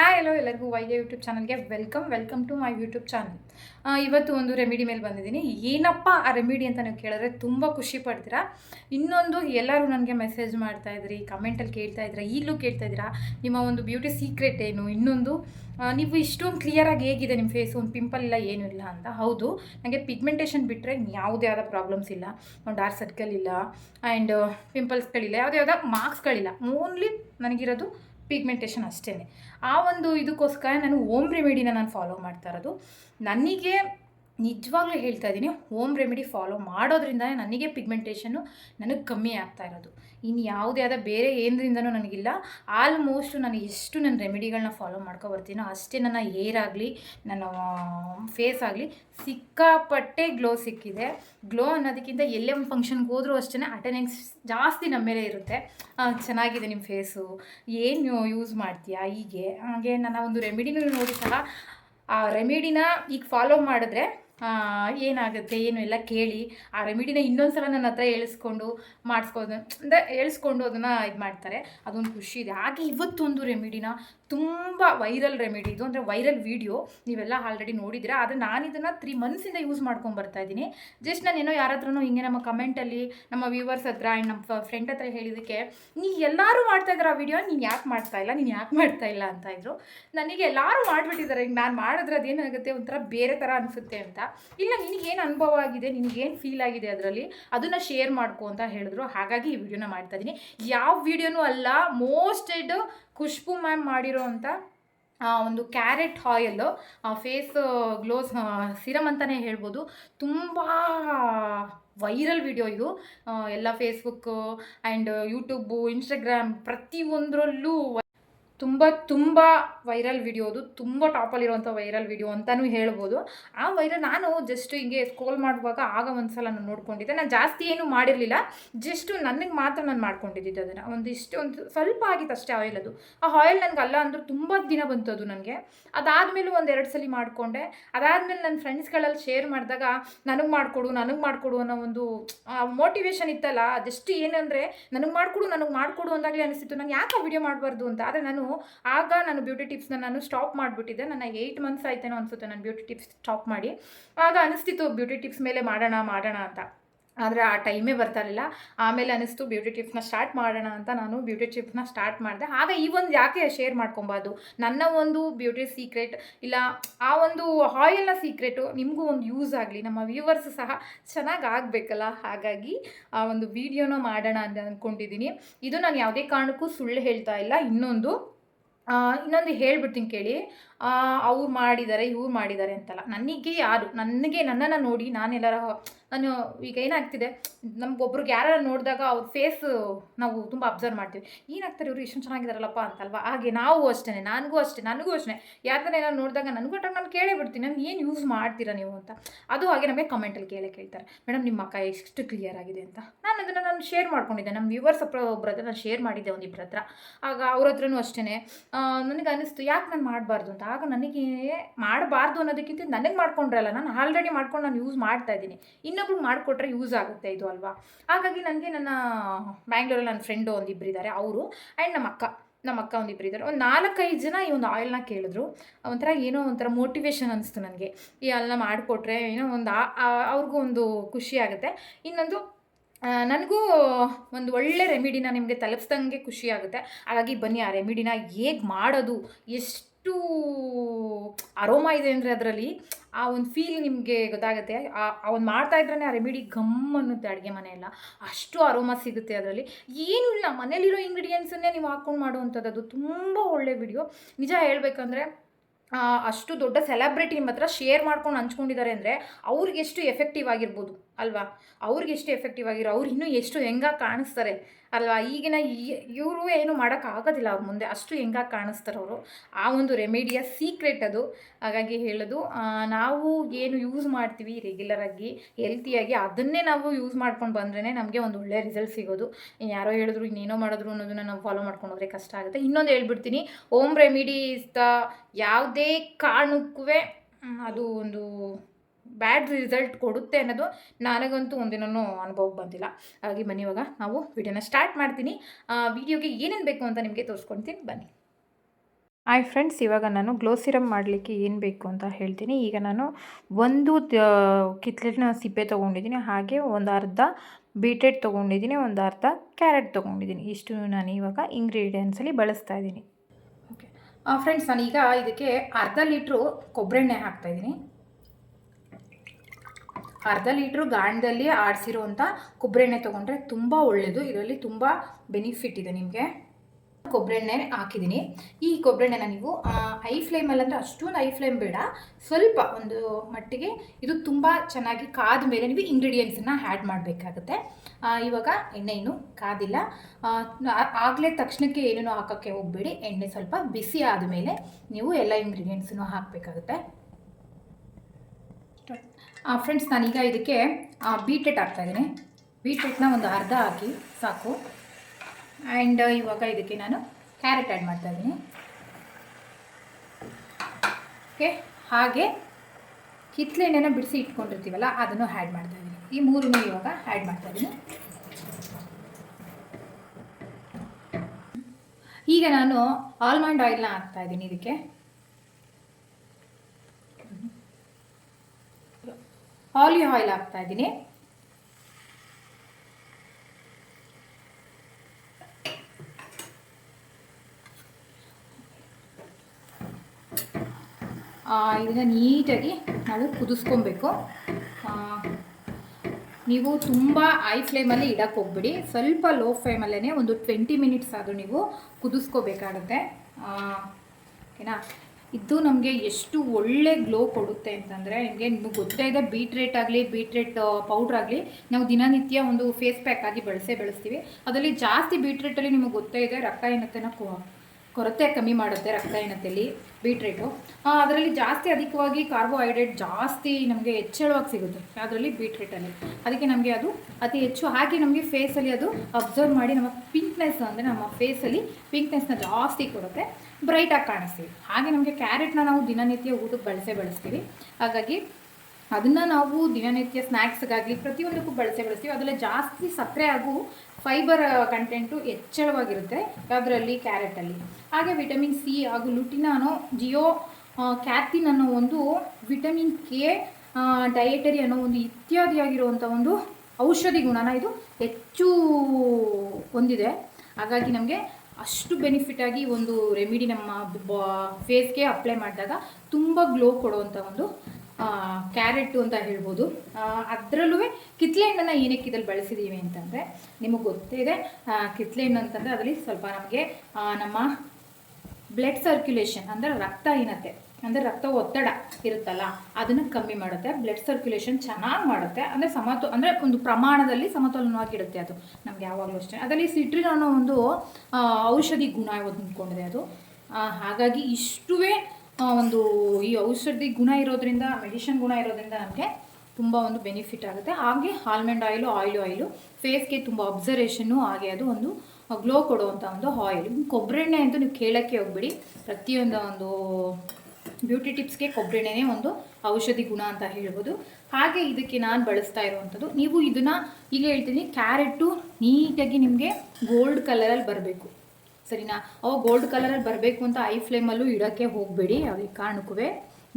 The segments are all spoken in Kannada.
ಹಾಯ್ ಹಲೋ ಎಲ್ಲರಿಗೂ ವೈದ್ಯ ಯೂಟ್ಯೂಬ್ ಚಾನಲ್ಗೆ welcome welcome to my YouTube channel ಇವತ್ತು ಒಂದು ರೆಮಿಡಿ ಮೇಲೆ ಬಂದಿದ್ದೀನಿ. ಏನಪ್ಪ ಆ ರೆಮಿಡಿ ಅಂತ ನೀವು ಕೇಳಿದ್ರೆ ತುಂಬ ಖುಷಿ ಪಡ್ತೀರಾ? ಇನ್ನೊಂದು ಎಲ್ಲರೂ ನನಗೆ ಮೆಸೇಜ್ ಮಾಡ್ತಾ ಇದ್ರಿ ಕಮೆಂಟಲ್ಲಿ ಕೇಳ್ತಾ ಇದ್ದೀರಾ ಈಗಲೂ ಕೇಳ್ತಾ ಇದ್ದೀರಾ? ನಿಮ್ಮ ಒಂದು ಬ್ಯೂಟಿ ಸೀಕ್ರೆಟ್ ಏನು? ಇನ್ನೊಂದು ನೀವು ಇಷ್ಟೊಂದು ಕ್ಲಿಯರಾಗಿ ಹೇಗಿದೆ ನಿಮ್ಮ ಫೇಸ್ ಒಂದು ಪಿಂಪಲ್ ಇಲ್ಲ, ಏನೂ ಇಲ್ಲ ಅಂತ. ಹೌದು ನನಗೆ ಪಿಗ್ಮೆಂಟೇಷನ್ ಬಿಟ್ಟರೆ ಯಾವುದೇ ಆದ ಪ್ರಾಬ್ಲಮ್ಸ್ ಇಲ್ಲ. ಒಂದು ಡಾರ್ಕ್ ಸರ್ಕಲ್ ಇಲ್ಲ ಆ್ಯಂಡ್ ಪಿಂಪಲ್ಸ್ಗಳಿಲ್ಲ ಯಾವುದೇ ಯಾವುದೋ ಮಾರ್ಕ್ಸ್ಗಳಿಲ್ಲ ಓನ್ಲಿ ನನಗಿರೋದು ಪಿಗ್ಮೆಂಟೇಷನ್ ಅಷ್ಟೇ ಆ ಒಂದು ಇದಕ್ಕೋಸ್ಕರ ನಾನು ಓಮ್ ರೆಮಿಡಿನ ನಾನು ಫಾಲೋ ಮಾಡ್ತಾ ಇರೋದು. ನನಗೆ ನಿಜವಾಗ್ಲೂ ಹೇಳ್ತಾ ಇದ್ದೀನಿ ಹೋಮ್ ರೆಮಿಡಿ ಫಾಲೋ ಮಾಡೋದ್ರಿಂದ ನನಗೆ ಪಿಗ್ಮೆಂಟೇಷನ್ನು ನನಗೆ ಕಮ್ಮಿ ಆಗ್ತಾ ಇರೋದು. ಇನ್ನು ಯಾವುದೇ ಆದ ಬೇರೆ ಏನರಿಂದನೂ ನನಗಿಲ್ಲ. ಆಲ್ಮೋಸ್ಟು ನಾನು ಎಷ್ಟು ನನ್ನ ರೆಮಿಡಿಗಳನ್ನ ಫಾಲೋ ಮಾಡ್ಕೊ ಬರ್ತೀನೋ ಅಷ್ಟೇ ನನ್ನ ಏರ್ ಆಗಲಿ, ನನ್ನ ಫೇಸ್ ಆಗಲಿ ಸಿಕ್ಕಾಪಟ್ಟೆ ಗ್ಲೋ ಸಿಕ್ಕಿದೆ. ಗ್ಲೋ ಅನ್ನೋದಕ್ಕಿಂತ ಎಲ್ಲೇ ಒಂದು ಫಂಕ್ಷನ್ಗೆ ಹೋದರೂ ಅಷ್ಟೇ ಅಟೆಂಡೆನ್ಸ್ ಜಾಸ್ತಿ ನಮ್ಮ ಮೇಲೆ ಇರುತ್ತೆ. ಚೆನ್ನಾಗಿದೆ ನಿಮ್ಮ ಫೇಸು ಏನು ಯೂಸ್ ಮಾಡ್ತೀಯಾ? ಹೀಗೆ. ಹಾಗೆ ನನ್ನ ಒಂದು ರೆಮಿಡಿನೂ ನೋಡಿ ಸಹ. ಆ ರೆಮಿಡಿನ ಈಗ ಫಾಲೋ ಮಾಡಿದ್ರೆ ಏನಾಗುತ್ತೆ, ಏನು ಎಲ್ಲ ಕೇಳಿ, ಆ ರೆಮಿಡಿನ ಇನ್ನೊಂದು ಸಲ ನನ್ನ ಹತ್ರ ಹೇಳಿಸ್ಕೊಂಡು ಮಾಡಿಸ್ಕೋದು ಅಂದರೆ ಹೇಳಿಸ್ಕೊಂಡು ಅದನ್ನು ಇದು ಮಾಡ್ತಾರೆ ಅದೊಂದು ಖುಷಿ ಇದೆ. ಹಾಗೆ ಇವತ್ತೊಂದು ರೆಮಿಡಿನ ತುಂಬ ವೈರಲ್ ರೆಮಿಡಿ ಇದು ಅಂದರೆ ವೈರಲ್ ವಿಡಿಯೋ ನೀವೆಲ್ಲ ಆಲ್ರೆಡಿ ನೋಡಿದ್ರೆ ಆದರೆ ನಾನು ಇದನ್ನು ತ್ರೀ ಮಂತ್ಸಿಂದ ಯೂಸ್ ಮಾಡ್ಕೊಂಡು ಬರ್ತಾ ಇದ್ದೀನಿ. ಜಸ್ಟ್ ನಾನು ಏನೋ ಯಾರ ಹತ್ರನೂ ಹಿಂಗೆ ನಮ್ಮ ಕಮೆಂಟಲ್ಲಿ ನಮ್ಮ ವ್ಯೂವರ್ಸ್ ಹತ್ರ ಆ್ಯಂಡ್ ನಮ್ಮ ಫ್ರೆಂಡ್ ಹತ್ರ ಹೇಳಿದ್ದಕ್ಕೆ, ನೀ ಎಲ್ಲರೂ ಮಾಡ್ತಾ ಇದ್ದಾರೆ ಆ ವಿಡಿಯೋ ನೀನು ಯಾಕೆ ಮಾಡ್ತಾ ಇಲ್ಲ, ನೀನು ಯಾಕೆ ಮಾಡ್ತಾ ಇಲ್ಲ? ಅಂತ ಇದ್ರು. ನನಗೆ ಎಲ್ಲರೂ ಮಾಡಿಬಿಟ್ಟಿದ್ದಾರೆ. ಈಗ ನಾನು ಮಾಡಿದ್ರೆ ಅದೇನಾಗುತ್ತೆ ಒಂಥರ ಬೇರೆ ಥರ ಅನಿಸುತ್ತೆ ಅಂತ. ಇಲ್ಲ ನಿನಗೇನು ಅನುಭವ ಆಗಿದೆ? ನಿನಗೇನು ಫೀಲ್ ಆಗಿದೆ ಅದರಲ್ಲಿ? ಅದನ್ನು ಶೇರ್ ಮಾಡ್ಕೊ ಅಂತ ಹೇಳಿದ್ರು. ಹಾಗಾಗಿ ಈ ವಿಡಿಯೋನ ಮಾಡ್ತಾ ಇದ್ದೀನಿ. ಯಾವ ವಿಡಿಯೋನೂ ಅಲ್ಲ ಮೋಸ್ಟೆಡ್ ಖುಷ್ಬು ಮ್ಯಾಮ್ ಮಾಡಿರೋ ಅಂಥ ಒಂದು carrot oil face glows serum ಅಂತಲೇ ಹೇಳ್ಬೋದು. ತುಂಬ ವೈರಲ್ ವಿಡಿಯೋ ಇದು. ಎಲ್ಲ ಫೇಸ್ಬುಕ್ಕು ಆ್ಯಂಡ್ ಯೂಟ್ಯೂಬು ಇನ್ಸ್ಟಾಗ್ರಾಮ್ ಪ್ರತಿಯೊಂದರಲ್ಲೂ ತುಂಬ ತುಂಬ ವೈರಲ್ ವಿಡಿಯೋ ಅದು. ತುಂಬ ಟಾಪಲ್ಲಿರುವಂಥ ವೈರಲ್ ವಿಡಿಯೋ ಅಂತಲೂ ಹೇಳ್ಬೋದು. ಆ ವೈರಲ್ ನಾನು ಜಸ್ಟ್ ಹಿಂಗೆ ಸ್ಕೋಲ್ ಮಾಡುವಾಗ ಆಗ ಒಂದು ಸಲ ನಾನು ನೋಡ್ಕೊಂಡಿದ್ದೆ. ನಾನು ಜಾಸ್ತಿ ಏನು ಮಾಡಿರಲಿಲ್ಲ. ಜಸ್ಟ್ ನನಗೆ ಮಾತ್ರ ನಾನು ಮಾಡ್ಕೊಂಡಿದ್ದಿದ್ದು ಅದನ್ನು. ಒಂದಿಷ್ಟು ಒಂದು ಸ್ವಲ್ಪ ಆಗಿತ್ತು ಅಷ್ಟೇ ಆಯಿಲ್ ಅದು. ಆ ಆಯಿಲ್ ನನಗೆ ಅಲ್ಲ ಅಂದರೂ ತುಂಬ ದಿನ ಬಂತು ಅದು ನನಗೆ. ಅದಾದಮೇಲೂ ಒಂದು ಎರಡು ಸಲ ಮಾಡಿಕೊಂಡೆ. ಅದಾದಮೇಲೆ ನನ್ನ ಫ್ರೆಂಡ್ಸ್ಗಳಲ್ಲಿ ಶೇರ್ ಮಾಡಿದಾಗ ನನಗೆ ಮಾಡಿಕೊಡು ನನಗೆ ಮಾಡಿಕೊಡು ಅನ್ನೋ ಒಂದು ಮೋಟಿವೇಶನ್ ಇತ್ತಲ್ಲ, ಅದೆಷ್ಟು ಏನಂದರೆ, ನನಗೆ ಮಾಡಿಕೊಡು ನನಗೆ ಮಾಡಿಕೊಡು ಅಂದಾಗಲೇ ಅನಿಸ್ತಿತ್ತು. ನಾನು ಯಾಕೆ ವಿಡಿಯೋ ಮಾಡಬಾರ್ದು ಅಂತ. ಆದರೆ ನಾನು ಆಗ ನಾನು ಬ್ಯೂಟಿ ಟಿಪ್ಸ್ನ ನಾನು ಸ್ಟಾಪ್ ಮಾಡಿಬಿಟ್ಟಿದ್ದೆ. ನನ್ನ ಏಯ್ಟ್ ಮಂತ್ಸ್ ಆಯ್ತೇನೋ ಅನಿಸುತ್ತೆ ನಾನು ಬ್ಯೂಟಿ ಟಿಪ್ಸ್ ಸ್ಟಾಪ್ ಮಾಡಿ. ಆಗ ಅನಿಸ್ತಿತ್ತು ಬ್ಯೂಟಿ ಟಿಪ್ಸ್ ಮೇಲೆ ಮಾಡೋಣ ಮಾಡೋಣ ಅಂತ. ಆದರೆ ಆ ಟೈಮೇ ಬರ್ತಾ ಇರಲಿಲ್ಲ. ಆಮೇಲೆ ಅನಿಸ್ತು ಬ್ಯೂಟಿ ಟಿಪ್ಸ್ನ ಸ್ಟಾರ್ಟ್ ಮಾಡೋಣ ಅಂತ ನಾನು ಬ್ಯೂಟಿ ಟಿಪ್ಸ್ನ ಸ್ಟಾರ್ಟ್ ಮಾಡಿದೆ. ಆಗ ಈ ಒಂದು ಯಾಕೆ ಶೇರ್ ಮಾಡ್ಕೊಬಾರ್ದು? ನನ್ನ ಒಂದು ಬ್ಯೂಟಿ ಸೀಕ್ರೆಟ್ ಇಲ್ಲ, ಆ ಒಂದು ಆಯಿಲ್ನ ಸೀಕ್ರೆಟು ನಿಮಗೂ ಒಂದು ಯೂಸ್ ಆಗಲಿ. ನಮ್ಮ ವ್ಯೂವರ್ಸ್ ಸಹ ಚೆನ್ನಾಗಿ ಆಗಬೇಕಲ್ಲ? ಹಾಗಾಗಿ ಆ ಒಂದು ವಿಡಿಯೋನ ಮಾಡೋಣ ಅಂತ ಅಂದ್ಕೊಂಡಿದ್ದೀನಿ ಇದು ನಾನು ಯಾವುದೇ ಕಾರಣಕ್ಕೂ ಸುಳ್ಳು ಹೇಳ್ತಾ ಇಲ್ಲ. ಇನ್ನೊಂದು ಇನ್ನೊಂದು ಹೇಳ್ಬಿಡ್ತೀನಿ ಕೇಳಿ. ಅವ್ರು ಮಾಡಿದ್ದಾರೆ ಇವ್ರು ಮಾಡಿದ್ದಾರೆ ಅಂತಲ್ಲ. ನನಗೆ ಯಾರು, ನನಗೆ ನನ್ನನ್ನು ನೋಡಿ ನಾನೆಲ್ಲರ ನಾನು ಈಗ ಏನಾಗ್ತಿದೆ, ನಮ್ಗೊಬ್ರಿಗೆ ಯಾರು ನೋಡಿದಾಗ ಅವ್ರ ಫೇಸ್ ನಾವು ತುಂಬ ಅಬ್ಸರ್ವ್ ಮಾಡ್ತೀವಿ. ಏನಾಗ್ತಾರೆ ಇವರು ಇಷ್ಟು ಚೆನ್ನಾಗಿದ್ದಾರಲ್ಲಪ್ಪ ಅಂತಲ್ವಾ? ಹಾಗೆ ನಾವು ಅಷ್ಟೇ ನನಗೂ ಅಷ್ಟೇ ನನಗೂ ಅಷ್ಟೇ. ಯಾರನ್ನ ಏನಾದ್ರು ನೋಡಿದಾಗ ನನಗೂ ಒಟ್ಟಾಗಿ ನಾನು ಕೇಳೇ ಬಿಡ್ತೀನಿ. ನಾನು ಏನು ಯೂಸ್ ಮಾಡ್ತೀರಾ ನೀವು ಅಂತ. ಅದು ಹಾಗೆ ನಮಗೆ ಕಮೆಂಟಲ್ಲಿ ಕೇಳೇ ಕೇಳ್ತಾರೆ. ಮೇಡಮ್, ನಿಮ್ಮ ಅಕ್ಕ ಎಷ್ಟು ಕ್ಲಿಯರ್ ಆಗಿದೆ ಅಂತ? ನಾನು ಅದನ್ನು ನಾನು ಶೇರ್ ಮಾಡ್ಕೊಂಡಿದ್ದೆ. ನಮ್ಮ ವ್ಯೂವರ್ಸ್ ಹತ್ರ ಒಬ್ಬರ ಹತ್ರ ನಾನು ಶೇರ್ ಮಾಡಿದ್ದೆ ಒಂದಿಬ್ಬರ ಹತ್ರ. ಆಗ ಅವ್ರ ಹತ್ರನೂ ಅಷ್ಟೇ ನನಗೆ ಅನ್ನಿಸ್ತು ಯಾಕೆ ನಾನು ಮಾಡಬಾರ್ದು ಅಂತ? ಆಗ ನನಗೆ ಮಾಡಬಾರ್ದು ಅನ್ನೋದಕ್ಕಿಂತ ನನಗೆ ಮಾಡ್ಕೊಂಡ್ರಲ್ಲ ನಾನು ಆಲ್ರೆಡಿ ಮಾಡ್ಕೊಂಡು ನಾನು ಯೂಸ್ ಮಾಡ್ತಾ ಇದ್ದೀನಿ. ಇನ್ನೊಬ್ರಿಗೆ ಮಾಡಿಕೊಟ್ರೆ ಯೂಸ್ ಆಗುತ್ತೆ ಇದು ಅಲ್ವಾ? ಹಾಗಾಗಿ ನನಗೆ ನನ್ನ ಬ್ಯಾಂಗ್ಳೂರಲ್ಲಿ ನನ್ನ ಫ್ರೆಂಡು ಒಂದಿಬ್ಬರಿದ್ದಾರೆ ಅವರು ಆ್ಯಂಡ್ ನಮ್ಮ ಅಕ್ಕ. ನಮ್ಮ ಅಕ್ಕ ಒಂದಿಬ್ಬರು ಇದ್ದಾರೆ ಒಂದು ನಾಲ್ಕೈದು ಜನ ಈ ಒಂದು ಆಯಿಲ್ನ ಕೇಳಿದ್ರು. ಒಂಥರ ಏನೋ ಒಂಥರ ಮೋಟಿವೇಶನ್ ಅನಿಸ್ತು ನನಗೆ. ಈ ಆಯಿಲ್ನ ಮಾಡಿಕೊಟ್ರೆ ಏನೋ ಒಂದು ಅವ್ರಿಗೂ ಒಂದು ಖುಷಿ ಆಗುತ್ತೆ. ಇನ್ನೊಂದು ನನಗೂ ಒಂದು ಒಳ್ಳೆ ರೆಮಿಡಿನ ನಿಮಗೆ ತಲುಪಿಸ್ದಂಗೆ ಖುಷಿ ಆಗುತ್ತೆ. ಹಾಗಾಗಿ ಬನ್ನಿ ಆ ರೆಮಿಡಿನ ಹೇಗೆ ಮಾಡೋದು, ಎಷ್ಟು ಅರೋಮಾ ಇದೆ ಅಂದರೆ ಅದರಲ್ಲಿ ಆ ಒಂದು ಫೀಲ್ ನಿಮಗೆ ಗೊತ್ತಾಗುತ್ತೆ. ಆ ಒಂದು ಮಾಡ್ತಾ ಇದ್ರೆ ಆ ರೆಮಿಡಿ ಗಮ್ ಅನ್ನುತ್ತೆ ಅಡುಗೆ ಮನೆಯೆಲ್ಲ. ಅಷ್ಟು ಅರೋಮಾ ಸಿಗುತ್ತೆ ಅದರಲ್ಲಿ. ಏನೂ ಇಲ್ಲ ಮನೇಲಿರೋ ಇಂಗ್ರೀಡಿಯೆಂಟ್ಸನ್ನೇ ನೀವು ಹಾಕ್ಕೊಂಡು ಮಾಡುವಂಥದ್ದು. ಅದು ತುಂಬ ಒಳ್ಳೆ ವಿಡಿಯೋ ನಿಜ ಹೇಳಬೇಕಂದ್ರೆ ಅಷ್ಟು ದೊಡ್ಡ ಸೆಲೆಬ್ರಿಟಿ ನಿಮ್ಮ ಹತ್ರ ಶೇರ್ ಮಾಡ್ಕೊಂಡು ಹಂಚ್ಕೊಂಡಿದ್ದಾರೆ ಅಂದರೆ ಅವ್ರಿಗೆ ಎಷ್ಟು ಎಫೆಕ್ಟಿವ್ ಆಗಿರ್ಬೋದು, ಅಲ್ವಾ? ಅವ್ರಿಗೆ ಎಷ್ಟು ಎಫೆಕ್ಟಿವ್ ಆಗಿರೋ, ಅವ್ರು ಇನ್ನೂ ಎಷ್ಟು ಹೆಂಗಾಗಿ ಕಾಣಿಸ್ತಾರೆ? ಅಲ್ವಾ? ಈಗಿನ ಇವರು ಏನು ಮಾಡೋಕ್ಕಾಗೋದಿಲ್ಲ ಅವ್ರ ಮುಂದೆ. ಅಷ್ಟು ಹೆಂಗಾಗಿ ಕಾಣಿಸ್ತಾರವರು ಆ ಒಂದು ರೆಮಿಡಿಯ ಸೀಕ್ರೆಟ್ ಅದು. ಹಾಗಾಗಿ ಹೇಳೋದು ನಾವು ಏನು ಯೂಸ್ ಮಾಡ್ತೀವಿ ರೆಗ್ಯುಲರಾಗಿ ಹೆಲ್ತಿಯಾಗಿ ಅದನ್ನೇ ನಾವು ಯೂಸ್ ಮಾಡ್ಕೊಂಡು ಬಂದ್ರೇ ನಮಗೆ ಒಂದು ಒಳ್ಳೆಯ ರಿಸಲ್ಟ್ ಸಿಗೋದು. ಯಾರೋ ಹೇಳಿದ್ರು, ಇನ್ನೇನೋ ಮಾಡಿದ್ರು ಅನ್ನೋದನ್ನ ನಾವು ಫಾಲೋ ಮಾಡ್ಕೊಂಡು ಹೋದ್ರೆ ಕಷ್ಟ ಆಗುತ್ತೆ. ಇನ್ನೊಂದು ಹೇಳ್ಬಿಡ್ತೀನಿ. ಓಮ್ ರೆಮಿಡೀಸ್ ಯಾವುದೇ ಕಾರಣಕ್ಕೂ ಅದು ಒಂದು ಬ್ಯಾಡ್ ರಿಸಲ್ಟ್ ಕೊಡುತ್ತೆ ಅನ್ನೋದು ನನಗಂತೂ ಒಂದಿನೂ ಅನುಭವಕ್ಕೆ ಬಂದಿಲ್ಲ. ಹಾಗಾಗಿ ಬನ್ನಿ ಇವಾಗ ನಾವು ವಿಡಿಯೋನ ಸ್ಟಾರ್ಟ್ ಮಾಡ್ತೀನಿ. ವಿಡಿಯೋಗೆ ಏನೇನು ಬೇಕು ಅಂತ ನಿಮಗೆ ತೋರಿಸ್ಕೊಳ್ತೀನಿ ಬನ್ನಿ. ಹಾಯ್ ಫ್ರೆಂಡ್ಸ್ ಇವಾಗ ನಾನು ಗ್ಲೋ ಸಿರಮ್ ಮಾಡಲಿಕ್ಕೆ ಏನು ಬೇಕು ಅಂತ ಹೇಳ್ತೀನಿ. ಈಗ ನಾನು ಒಂದು ಕಿತ್ಲಿನ ಸಿಪ್ಪೆ ತೊಗೊಂಡಿದ್ದೀನಿ. ಹಾಗೆ ಒಂದು ಅರ್ಧ ಬೀಟೆಡ್ ತೊಗೊಂಡಿದ್ದೀನಿ, ಒಂದು ಅರ್ಧ ಕ್ಯಾರೆಟ್ ತೊಗೊಂಡಿದ್ದೀನಿ. ಇಷ್ಟು ನಾನು ಇವಾಗ ಇಂಗ್ರೀಡಿಯೆಂಟ್ಸಲ್ಲಿ ಬಳಸ್ತಾ ಇದ್ದೀನಿ. ಓಕೆ ಫ್ರೆಂಡ್ಸ್ ನಾನೀಗ ಇದಕ್ಕೆ ಅರ್ಧ ಲೀಟ್ರು ಕೊಬ್ಬರೆಣ್ಣೆ ಹಾಕ್ತಾಯಿದ್ದೀನಿ ಅರ್ಧ ಲೀಟ್ರು ಗಾಣದಲ್ಲಿ ಆಡಿಸಿರುವಂಥ ಕೊಬ್ಬರೆಣ್ಣೆ ತೊಗೊಂಡ್ರೆ ತುಂಬ ಒಳ್ಳೆಯದು ಇದರಲ್ಲಿ ತುಂಬ ಬೆನಿಫಿಟ್ ಇದೆ ನಿಮಗೆ. ಕೊಬ್ಬರೆಣ್ಣೆ ಹಾಕಿದ್ದೀನಿ. ಈ ಕೊಬ್ಬರೆಣ್ಣೆನ ನೀವು ಐ ಫ್ಲೇಮಲ್ಲಿ ಅಂದರೆ ಅಷ್ಟೊಂದು ಐ ಫ್ಲೇಮ್ ಬೇಡ. ಸ್ವಲ್ಪ ಒಂದು ಮಟ್ಟಿಗೆ ಇದು ತುಂಬ ಚೆನ್ನಾಗಿ ಕಾದ ಮೇಲೆ ನೀವು ಇಂಗ್ರೀಡಿಯೆಂಟ್ಸನ್ನು ಆ್ಯಡ್ ಮಾಡಬೇಕಾಗುತ್ತೆ. ಇವಾಗ ಎಣ್ಣೆ ಇನ್ನೂ ಕಾದಿಲ್ಲ. ಆಗಲೇ ತಕ್ಷಣಕ್ಕೆ ಏನೇನೋ ಹಾಕೋಕ್ಕೆ ಹೋಗಬೇಡಿ. ಎಣ್ಣೆ ಸ್ವಲ್ಪ ಬಿಸಿ ಆದಮೇಲೆ ನೀವು ಎಲ್ಲ ಇಂಗ್ರೀಡಿಯೆಂಟ್ಸನ್ನು ಹಾಕಬೇಕಾಗುತ್ತೆ. ಫ್ರೆಂಡ್ಸ್ ನಾನೀಗ ಇದಕ್ಕೆ ಬೀಟ್ರೆಟ್ ಹಾಕ್ತಾಯಿದ್ದೀನಿ ಬೀಟ್ರೇಟ್ನ ಒಂದು ಅರ್ಧ ಹಾಕಿ, ಸಾಕು. ಆ್ಯಂಡ್ ಇವಾಗ ಇದಕ್ಕೆ ನಾನು ಕ್ಯಾರೆಟ್ ಆ್ಯಡ್ ಮಾಡ್ತಾ ಇದ್ದೀನಿ. ಓಕೆ ಹಾಗೆ ಕಿತ್ಲೆಣ್ಣೆನ ಬಿಡಿಸಿ ಇಟ್ಕೊಂಡಿರ್ತೀವಲ್ಲ, ಅದನ್ನು ಆ್ಯಡ್ ಮಾಡ್ತಾ ಇದ್ದೀನಿ. ಈ ಮೂರನ್ನು ಇವಾಗ ಆ್ಯಡ್ ಮಾಡ್ತಾ ಇದ್ದೀನಿ. ಈಗ ನಾನು ಆಲ್ಮಂಡ್ ಆಯಿಲ್ನ ಹಾಕ್ತಾ ಇದ್ದೀನಿ ಇದಕ್ಕೆ. ಆಲಿವ್ ಆಯಿಲ್ ಹಾಕ್ತಾ ಇದ್ದೀನಿ. ಇದನ್ನು ನೀಟಾಗಿ ನಾವು ಕುದಿಸ್ಕೊಬೇಕು. ನೀವು ತುಂಬ ಐ ಫ್ಲೇಮಲ್ಲಿ ಇಡಕ್ಕೆ ಹೋಗ್ಬಿಡಿ. ಸ್ವಲ್ಪ ಲೋ ಫ್ಲೇಮಲ್ಲೇ ಒಂದು ಟ್ವೆಂಟಿ ಮಿನಿಟ್ಸ್ ಆದರೂ ನೀವು ಕುದಿಸ್ಕೋಬೇಕಾಗುತ್ತೆ. ಓಕೆನಾ ಇದು ನಮಗೆ ಎಷ್ಟು ಒಳ್ಳೆ ಗ್ಲೋ ಕೊಡುತ್ತೆ ಅಂತಂದರೆ ನಿಮಗೆ ನಿಮಗೆ ಗೊತ್ತೇ ಇದೆ ಬೀಟ್ರೇಟ್ ಆಗಲಿ ಬೀಟ್ರೇಟ್ ಪೌಡ್ರ್ ಆಗಲಿ ನಾವು ದಿನನಿತ್ಯ ಒಂದು ಫೇಸ್ ಪ್ಯಾಕ್ ಆಗಿ ಬಳಸೇ ಬೆಳೆಸ್ತೀವಿ. ಅದರಲ್ಲಿ ಜಾಸ್ತಿ ಬೀಟ್ರೇಟಲ್ಲಿ ನಿಮಗೆ ಗೊತ್ತೇ ಇದೆ ರಕ್ತ ರಕ್ತಹೀನತೆನ ಕೊರತೆ ಕಮ್ಮಿ ಮಾಡುತ್ತೆ ರಕ್ತಹೀನತೆಯಲ್ಲಿ, ಬೀಟ್ರೇಟು. ಅದರಲ್ಲಿ ಜಾಸ್ತಿ ಅಧಿಕವಾಗಿ ಕಾರ್ಬೋಹೈಡ್ರೇಟ್ ಜಾಸ್ತಿ ನಮಗೆ ಹೆಚ್ಚಳವಾಗಿ ಸಿಗುತ್ತೆ. ಅದರಲ್ಲಿ ಬೀಟ್ರೇಟಲ್ಲಿ. ಅದಕ್ಕೆ ನಮಗೆ ಅದು ಅತಿ ಹೆಚ್ಚು. ಹಾಗೆ ನಮಗೆ ಫೇಸಲ್ಲಿ ಅದು ಅಬ್ಸರ್ವ್ ಮಾಡಿ ನಮ್ಮ ಪಿಂಕ್ನೆಸ್ ಅಂದರೆ ನಮ್ಮ ಫೇಸಲ್ಲಿ ಪಿಂಕ್ನೆಸ್ನ ಜಾಸ್ತಿ ಕೊಡುತ್ತೆ. ಬ್ರೈಟಾಗಿ ಕಾಣಿಸ್ತೀವಿ. ಹಾಗೆ ನಮಗೆ ಕ್ಯಾರೆಟ್ನ ನಾವು ದಿನನಿತ್ಯ ಊಟಕ್ಕೆ ಬಳಸೇ ಬಳಸ್ತೀವಿ. ಹಾಗಾಗಿ ಅದನ್ನು ನಾವು ದಿನನಿತ್ಯ ಸ್ನ್ಯಾಕ್ಸ್ಗಾಗಲಿ ಪ್ರತಿಯೊಂದಕ್ಕೂ ಬಳಸೇ ಬಳಸ್ತೀವಿ. ಅದರಲ್ಲಿ ಜಾಸ್ತಿ ಸಕ್ಕರೆ ಹಾಗೂ ಫೈಬರ್ ಕಂಟೆಂಟು ಹೆಚ್ಚಳವಾಗಿರುತ್ತೆ ಅದರಲ್ಲಿ, ಕ್ಯಾರೆಟಲ್ಲಿ. ಹಾಗೆ ವಿಟಮಿನ್ ಸಿ ಹಾಗೂ ಲುಟಿನಾನೋ ಜಿಯೋ ಕ್ಯಾಥಿನ್ ಅನ್ನೋ ಒಂದು ವಿಟಮಿನ್ ಕೆ ಡಯಟರಿ ಅನ್ನೋ ಒಂದು ಇತ್ಯಾದಿಯಾಗಿರುವಂಥ ಒಂದು ಔಷಧಿ ಗುಣನ ಇದು ಹೆಚ್ಚು ಹೊಂದಿದೆ. ಹಾಗಾಗಿ ನಮಗೆ ಅಷ್ಟು ಬೆನಿಫಿಟ್ ಆಗಿ ಒಂದು ರೆಮಿಡಿ ನಮ್ಮ ಫೇಸ್ಗೆ ಅಪ್ಲೈ ಮಾಡಿದಾಗ ತುಂಬ ಗ್ಲೋ ಕೊಡುವಂಥ ಒಂದು ಕ್ಯಾರೆಟು ಅಂತ ಹೇಳ್ಬೋದು. ಅದರಲ್ಲೂ ಕಿತ್ಲೆ ಹಣ್ಣನ್ನು ಏನಕ್ಕೆ ಇದ್ರಲ್ಲಿ ಬಳಸಿದ್ದೀವಿ ಅಂತಂದರೆ ನಿಮಗೆ ಗೊತ್ತಿದೆ. ಕಿತ್ಲೆ ಹಣ್ಣು ಅಂತಂದರೆ ಅದರಲ್ಲಿ ಸ್ವಲ್ಪ ನಮಗೆ ನಮ್ಮ ಬ್ಲಡ್ ಸರ್ಕ್ಯುಲೇಷನ್ ಅಂದರೆ ರಕ್ತಹೀನತೆ ಅಂದರೆ ರಕ್ತ ಒತ್ತಡ ಇರುತ್ತಲ್ಲ, ಅದನ್ನು ಕಮ್ಮಿ ಮಾಡುತ್ತೆ. ಬ್ಲಡ್ ಸರ್ಕ್ಯುಲೇಷನ್ ಚೆನ್ನಾಗಿ ಮಾಡುತ್ತೆ. ಅಂದರೆ ಸಮತೋ, ಅಂದರೆ ಒಂದು ಪ್ರಮಾಣದಲ್ಲಿ ಸಮತೋಲನವಾಗಿಡುತ್ತೆ ಅದು. ನಮ್ಗೆ ಯಾವಾಗಲೂ ಅಷ್ಟೇ. ಅದರಲ್ಲಿ ಸಿಟ್ರಿನ್ ಅನ್ನೋ ಒಂದು ಔಷಧಿ ಗುಣ ಹೊಂದ್ಕೊಂಡಿದೆ ಅದು. ಹಾಗಾಗಿ ಇಷ್ಟುವೇ ಒಂದು ಈ ಔಷಧಿ ಗುಣ ಇರೋದ್ರಿಂದ ಮೆಡಿಷನ್ ಗುಣ ಇರೋದ್ರಿಂದ ನಮಗೆ ತುಂಬ ಒಂದು ಬೆನಿಫಿಟ್ ಆಗುತ್ತೆ. ಹಾಗೆ ಆಲ್ಮಂಡ್ ಆಯಿಲು ಆಯಿಲ್ ಆಯಿಲು ಫೇಸ್ಗೆ ತುಂಬ ಅಬ್ಸರ್ವೇಷನ್ನು ಹಾಗೆ ಅದು ಒಂದು ಗ್ಲೋ ಕೊಡುವಂಥ ಒಂದು ಆಯಿಲ್ ಕೊಬ್ಬರೆಣ್ಣೆ ಅಂತೂ ನೀವು ಕೇಳೋಕ್ಕೆ ಹೋಗ್ಬಿಡಿ. ಪ್ರತಿಯೊಂದು ಒಂದು ಬ್ಯೂಟಿ ಟಿಪ್ಸ್ಗೆ ಕೊಬ್ಬರೆಣ್ಣೆನೇ ಒಂದು ಔಷಧಿ ಗುಣ ಅಂತ ಹೇಳ್ಬೋದು. ಹಾಗೆ ಇದಕ್ಕೆ ನಾನು ಬಳಸ್ತಾ ಇರುವಂಥದ್ದು. ನೀವು ಇದನ್ನು, ಈಗ ಹೇಳ್ತೀನಿ ಕ್ಯಾರೆಟು ನೀಟಾಗಿ ನಿಮಗೆ ಗೋಲ್ಡ್ ಕಲರಲ್ಲಿ ಬರಬೇಕು. ಸರಿನಾ? ಅವು ಗೋಲ್ಡ್ ಕಲರಲ್ಲಿ ಬರಬೇಕು ಅಂತ ಐ ಫ್ಲೇಮಲ್ಲೂ ಇಡೋಕ್ಕೆ ಹೋಗಬೇಡಿ. ಅವ್ರಿಗೆ ಕಾರಣಕ್ಕೂ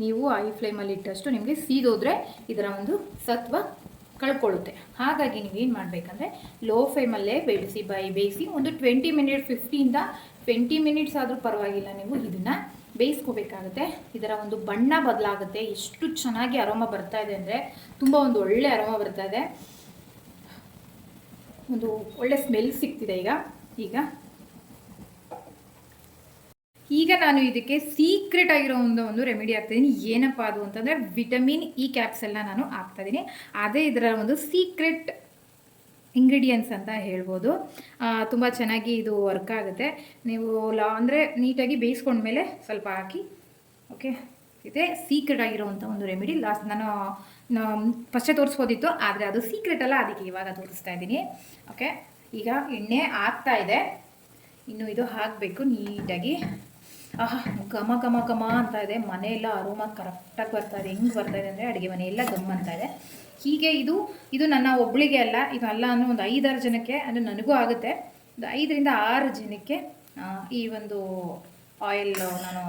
ನೀವು ಐ ಫ್ಲೇಮಲ್ಲಿ ಇಟ್ಟಷ್ಟು ನಿಮಗೆ ಸೀದೋದ್ರೆ ಇದರ ಒಂದು ಸತ್ವ ಕಳ್ಕೊಳ್ಳುತ್ತೆ. ಹಾಗಾಗಿ ನೀವೇನು ಮಾಡಬೇಕಂದ್ರೆ ಲೋ ಫ್ಲೇಮಲ್ಲೇ ಬೇಯಿಸಿ, ಬೈ ಬೇಯಿಸಿ ಒಂದು ಟ್ವೆಂಟಿ ಮಿನಿಟ್ ಫಿಫ್ಟಿಯಿಂದ ಟ್ವೆಂಟಿ ಮಿನಿಟ್ಸ್ ಆದರೂ ಪರವಾಗಿಲ್ಲ ನೀವು ಇದನ್ನು ಬೇಯಿಸ್ಕೋಬೇಕಾಗುತ್ತೆ. ಇದರ ಒಂದು ಬಣ್ಣ ಬದಲಾಗುತ್ತೆ. ಎಷ್ಟು ಚೆನ್ನಾಗಿ ಅರೋಮ ಬರ್ತಾ ಇದೆ ಅಂದರೆ ತುಂಬ ಒಂದು ಒಳ್ಳೆ ಅರೋಮ ಬರ್ತಾ ಇದೆ. ಒಂದು ಒಳ್ಳೆ ಸ್ಮೆಲ್ ಸಿಗ್ತಿದೆ ಈಗ. ಈಗ ಈಗ ನಾನು ಇದಕ್ಕೆ ಸೀಕ್ರೆಟ್ ಆಗಿರೋ ಒಂದು ಒಂದು ರೆಮಿಡಿ ಹಾಕ್ತಿದ್ದೀನಿ ಏನಪ್ಪ ಅದು ಅಂತಂದರೆ ವಿಟಮಿನ್ ಇ ಕ್ಯಾಪ್ಸಲ್ನ ನಾನು ಹಾಕ್ತಾಯಿದ್ದೀನಿ ಅದೇ ಇದರ ಒಂದು ಸೀಕ್ರೆಟ್ ಇಂಗ್ರೀಡಿಯೆಂಟ್ಸ್ ಅಂತ ಹೇಳ್ಬೋದು. ತುಂಬ ಚೆನ್ನಾಗಿ ಇದು ವರ್ಕ್ ಆಗುತ್ತೆ. ನೀವು ಲಾ, ಅಂದರೆ ನೀಟಾಗಿ ಬೇಯಿಸ್ಕೊಂಡ್ಮೇಲೆ ಸ್ವಲ್ಪ ಹಾಕಿ ಓಕೆ ಇದೆ ಸೀಕ್ರೆಟ್ ಆಗಿರೋವಂಥ ಒಂದು ರೆಮಿಡಿ ಲಾಸ್ಟ್ ನಾನು ಫಸ್ಟೇ ತೋರಿಸ್ಬೋದಿತ್ತು, ಆದರೆ ಅದು ಸೀಕ್ರೆಟ್ ಅಲ್ಲ, ಅದಕ್ಕೆ ಇವಾಗ ತೋರಿಸ್ತಾ ಇದ್ದೀನಿ ಓಕೆ ಈಗ ಎಣ್ಣೆ ಆಗ್ತಾ ಇದೆ. ಇನ್ನು ಇದು ಹಾಕಬೇಕು ನೀಟಾಗಿ. ಆಹಾ, ಘಮ ಘಮ ಘಮ ಅಂತ ಇದೆ. ಮನೆಯೆಲ್ಲ ಅರೋಮ ಕರೆಕ್ಟಾಗಿ ಬರ್ತಾ ಇದೆ. ಹೆಂಗೆ ಬರ್ತಾ ಇದೆ ಅಂದರೆ ಅಡುಗೆ ಮನೆಯೆಲ್ಲ ಗಮ್ ಅಂತ ಇದೆ. ಹೀಗೆ ಇದು ಇದು ನನ್ನ ಒಬ್ಬಳಿಗೆ ಅಲ್ಲ, ಇದು ಅಲ್ಲ ಅನ್ನೋ ಒಂದು ಐದಾರು ಜನಕ್ಕೆ ಅಂದರೆ ನನಗೂ ಆಗುತ್ತೆ. ಒಂದು ಐದರಿಂದ ಆರು ಜನಕ್ಕೆ ಈ ಒಂದು ಆಯಿಲ್ ನಾನು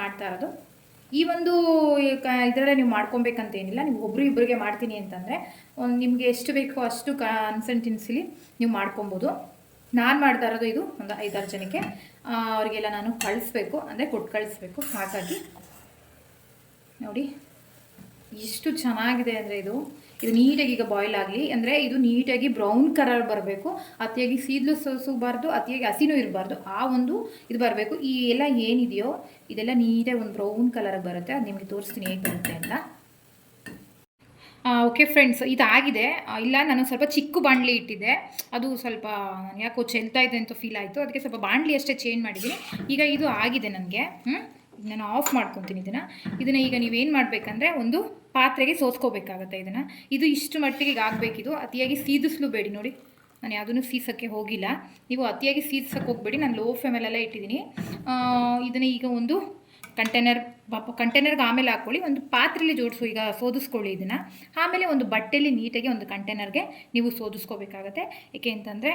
ಮಾಡ್ತಾ ಇರೋದು. ಈ ಒಂದು ಇದರಲ್ಲೇ ನೀವು ಮಾಡ್ಕೊಬೇಕಂತ ಏನಿಲ್ಲ ನೀವು ಒಬ್ರು ಇಬ್ಬರಿಗೆ ಮಾಡ್ತೀನಿ ಅಂತಂದರೆ, ಒಂದು ನಿಮಗೆ ಎಷ್ಟು ಬೇಕೋ ಅಷ್ಟು ಕನ್ಸಲ್ಟೆನ್ಸಿಲಿ ನೀವು ಮಾಡ್ಕೊಬೋದು. ನಾನು ಮಾಡ್ತಾ ಇರೋದು ಇದು, ಒಂದು ಐದಾರು ಜನಕ್ಕೆ. ಅವರಿಗೆಲ್ಲ ನಾನು ಕಳಿಸ್ಬೇಕು, ಅಂದರೆ ಕೊಟ್ಟು ಕಳಿಸ್ಬೇಕು, ಹಾಗಾಗಿ. ನೋಡಿ ಎಷ್ಟು ಚೆನ್ನಾಗಿದೆ ಅಂದರೆ ಇದು. ಇದು ನೀಟಾಗಿ ಈಗ ಬಾಯ್ಲ್ ಆಗಲಿ, ಅಂದರೆ ಇದು ನೀಟಾಗಿ ಬ್ರೌನ್ ಕಲರ್ ಬರಬೇಕು. ಅತಿಯಾಗಿ ಸೀದ್ಲು ಸೋಸಬಾರ್ದು ಅತಿಯಾಗಿ ಹಸಿನೂ ಇರಬಾರ್ದು. ಆ ಒಂದು ಇದು ಬರಬೇಕು. ಈ ಎಲ್ಲ ಏನಿದೆಯೋ, ಇದೆಲ್ಲ ನೀಟಾಗಿ ಒಂದು ಬ್ರೌನ್ ಕಲರಾಗಿ ಬರುತ್ತೆ. ಅದು ನಿಮಗೆ ತೋರಿಸ್ತೀನಿ ಹೇಗೆ ಬರುತ್ತೆ ಅಂತ. ಓಕೆ ಫ್ರೆಂಡ್ಸ್ ಇದಾಗಿದೆ. ಇಲ್ಲ, ನಾನು ಸ್ವಲ್ಪ ಚಿಕ್ಕ ಬಾಣಲಿ ಇಟ್ಟಿದ್ದೆ. ಅದು ಸ್ವಲ್ಪ ಯಾಕೋ ಚೆಲ್ತಾ ಇದೆ ಅಂತ ಫೀಲ್ ಆಯಿತು. ಅದಕ್ಕೆ ಸ್ವಲ್ಪ ಬಾಣಲಿ ಅಷ್ಟೇ ಚೇಂಜ್ ಮಾಡಿದ್ದೀನಿ. ಈಗ ಇದು ಆಗಿದೆ ನನಗೆ. ಹ್ಞೂ ನಾನು ಆಫ್ ಮಾಡ್ಕೊತೀನಿ ಇದನ್ನು. ಇದನ್ನು ಈಗ ನೀವೇನು ಮಾಡಬೇಕಂದ್ರೆ ಒಂದು ಪಾತ್ರೆಗೆ ಸೋಸ್ಕೋಬೇಕಾಗತ್ತೆ ಇದನ್ನು. ಇದು ಇಷ್ಟು ಮಟ್ಟಿಗೆ ಈಗ ಆಗಬೇಕಿದು. ಅತಿಯಾಗಿ ಸೀದಿಸ್ಲು ಬೇಡಿ ನೋಡಿ. ನಾನು ಯಾವುದನ್ನು ಸೀಸೋಕ್ಕೆ ಹೋಗಿಲ್ಲ. ನೀವು ಅತಿಯಾಗಿ ಸೀಸಕ್ಕೆ ಹೋಗಬೇಡಿ. ನಾನು ಲೋ ಫ್ಲೇಮಲ್ಲೆಲ್ಲ ಇಟ್ಟಿದ್ದೀನಿ. ಇದನ್ನು ಈಗ ಒಂದು ಕಂಟೈನರ್ ಕಂಟೈನರ್ಗೆ ಆಮೇಲೆ ಹಾಕ್ಕೊಳ್ಳಿ ಒಂದು ಪಾತ್ರೆಯಲ್ಲಿ ಜೋಡಿಸು, ಈಗ ಸೋದಿಸ್ಕೊಳ್ಳಿ ಇದನ್ನು. ಆಮೇಲೆ ಒಂದು ಬಟ್ಟೆಯಲ್ಲಿ ನೀಟಾಗಿ ಒಂದು ಕಂಟೈನರ್ಗೆ ನೀವು ಸೋದಿಸ್ಕೋಬೇಕಾಗತ್ತೆ. ಏಕೆ ಅಂತಂದರೆ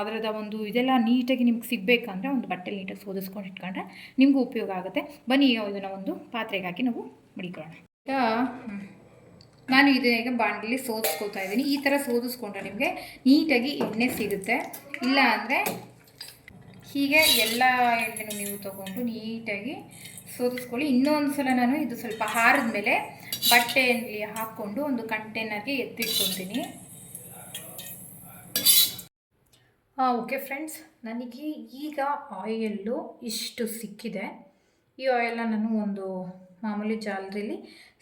ಅದರದ ಒಂದು ಇದೆಲ್ಲ ನೀಟಾಗಿ ನಿಮ್ಗೆ ಸಿಗಬೇಕಂದ್ರೆ ಒಂದು ಬಟ್ಟೆಲಿ ನೀಟಾಗಿ ಸೋದಿಸ್ಕೊಂಡು ಇಟ್ಕೊಂಡ್ರೆ ನಿಮಗೂ ಉಪಯೋಗ ಆಗುತ್ತೆ. ಬನ್ನಿ ಇದನ್ನು ಒಂದು ಪಾತ್ರೆಗೆ ಹಾಕಿ ನಾವು ಮಡಿಕೊಳ್ಳೋಣ. ನಾನು ಇದನ್ನ ಈಗ ಬಾಣಲಿ ಸೋದಿಸ್ಕೋತಾ ಇದ್ದೀನಿ. ಈ ಥರ ಸೋದಿಸ್ಕೊಂಡ್ರೆ ನಿಮಗೆ ನೀಟಾಗಿ ಎಣ್ಣೆ ಸಿಗುತ್ತೆ. ಇಲ್ಲ ಅಂದರೆ ಹೀಗೆ ಎಲ್ಲ ಎಣ್ಣೆನೂ ನೀವು ತಗೊಂಡು ನೀಟಾಗಿ ಸೋದಿಸ್ಕೊಳ್ಳಿ ಇನ್ನೊಂದು ಸಲ ನಾನು ಇದು ಸ್ವಲ್ಪ ಹಾರಿದ ಮೇಲೆ ಬಟ್ಟೆಯಲ್ಲಿ ಹಾಕ್ಕೊಂಡು ಒಂದು ಕಂಟೈನರ್ಗೆ ಎತ್ತಿಟ್ಕೊತೀನಿ ಹಾಂ ಓಕೆ ಫ್ರೆಂಡ್ಸ್ ನನಗೆ ಈಗ ಆಯಿಲ್ಲು ಇಷ್ಟು ಸಿಕ್ಕಿದೆ. ಈ ಆಯಿಲ್ನ ನಾನು ಒಂದು ಮಾಮೂಲಿ ಜಾಲರಿಲಿ